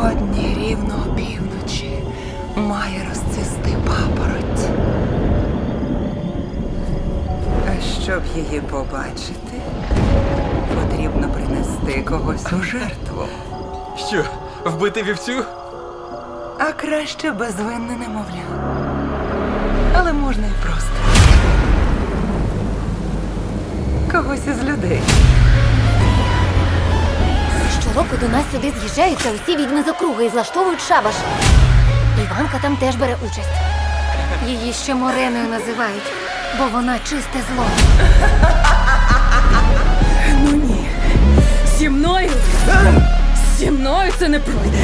Сьогодні рівно опівночі має розцвісти папороть. А щоб її побачити, потрібно принести когось у жертву. Що, вбити вівцю? А краще безвинне немовля. Але можна і просто. Когось із людей. Щороку до нас сюди з'їжджаються усі відьми з округи і влаштовують шабаш. Іванка там теж бере участь. Її ще Мореною називають, бо вона чисте зло. Ну ні. Зі мною. Зі мною це не пройде.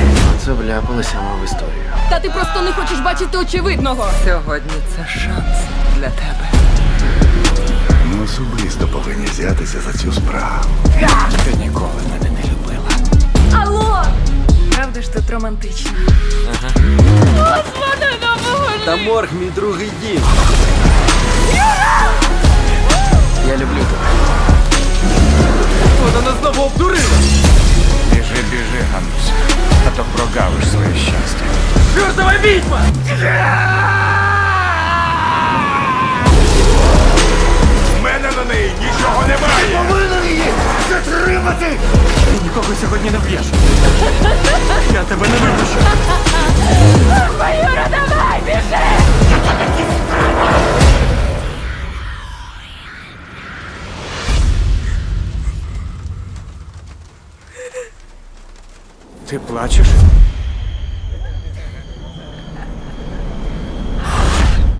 Це вляпалися ми в історію. Та ти просто не хочеш бачити очевидного. Сьогодні це шанс для тебе. Ми особисто повинні взятися за цю справу. Ти ніколи не Правда ж тут романтично? Та морг мій другий дім. Я люблю тебе. Вона нас знову обдурила. Біжи, біжи, Гануся, а то прогавиш своє щастя. Чортова відьма! У мене на неї нічого немає! Повинен її затримати! Ти нікого сьогодні не вб'єш. Ти плачеш?